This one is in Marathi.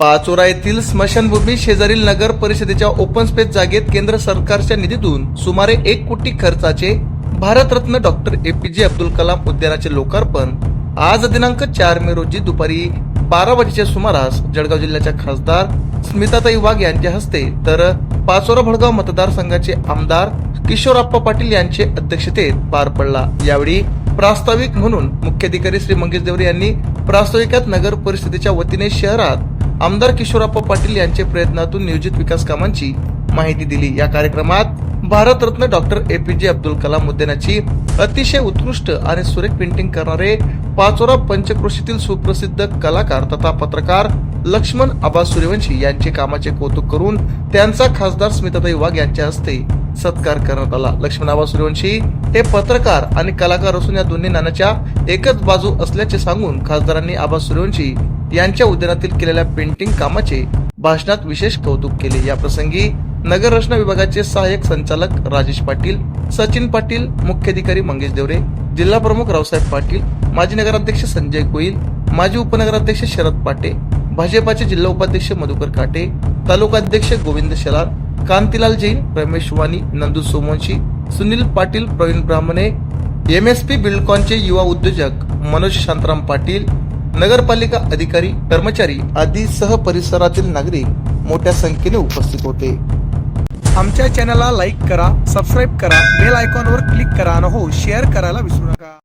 पाचोरा येथील स्मशानभूमी शेजारील नगर परिषदेच्या ओपन स्पेस जागेत केंद्र सरकारच्या निधीतून सुमारे एक कोटी खर्चाचे भारतरत्न डॉक्टर एपीजे अब्दुल कलाम उद्यानाचे लोकार्पण. आज दिनांक चार मे रोजी दुपारी बारा वाजेच्या सुमारास जळगाव जिल्ह्याच्या खासदार स्मिताताई वाघ यांच्या हस्ते तर पाचोरा भडगाव मतदारसंघाचे आमदार किशोरप्पा पाटील यांचे अध्यक्षतेत पार पडला. यावेळी प्रास्ताविक म्हणून मुख्याधिकारी श्री मंगेश देवरे यांनी प्रास्ताविकात नगर परिषदेच्या वतीने शहरात आमदार किशोरप्पा पाटील यांच्या प्रयत्नातून नियोजित विकास कामांची माहिती दिली. या कार्यक्रमात भारतरत्न डॉक्टर ए पी जे अब्दुल कलाम उद्यानाची अतिशय उत्कृष्ट आणि सुरेख पेंटिंग करणारे पाचोरा पंचक्रोशीतील सुप्रसिद्ध कलाकार तथा पत्रकार लक्ष्मण आबा सूर्यवंशी यांचे कामाचे कौतुक करून त्यांचा खासदार स्मिताताई वाघ यांच्या हस्ते सत्कार करण्यात आला. लक्ष्मण आबा सूर्यवंशी हे पत्रकार आणि कलाकार असून या दोन्ही नाण्याच्या एकच बाजू असल्याचे सांगून खासदारांनी आबा सूर्यवंशी यांच्या उद्यानातील केलेल्या पेंटिंग कामाचे भाषणात विशेष कौतुक केले. या प्रसंगी नगररचना विभागाचे सहाय्यक संचालक राजेश पाटील सचिन पाटील मुख्याधिकारी मंगेश देवरे जिल्हा प्रमुख रावसाहेब पाटील माजी नगराध्यक्ष संजय कोईल माजी उपनगराध्यक्ष शरद पाटे भाजपाचे जिल्हा उपाध्यक्ष मधुकर काटे तालुकाध्यक्ष गोविंद शेलार कांतीलाल जैन रमेश वाणी नंदू सोमवंशी सुनील पाटील प्रवीण ब्राह्मणे एम एस पी बिल्डकॉनचे युवा उद्योजक मनोज शांताराम पाटील नगरपालिका अधिकारी कर्मचारी आदी सह परिसरातील नागरिक मोठ्या संख्येने उपस्थित होते. आमच्या चॅनलला लाईक करा सबस्क्राईब करा बेल आयकॉनवर क्लिक करा आणि हो शेअर करायला विसरू नका.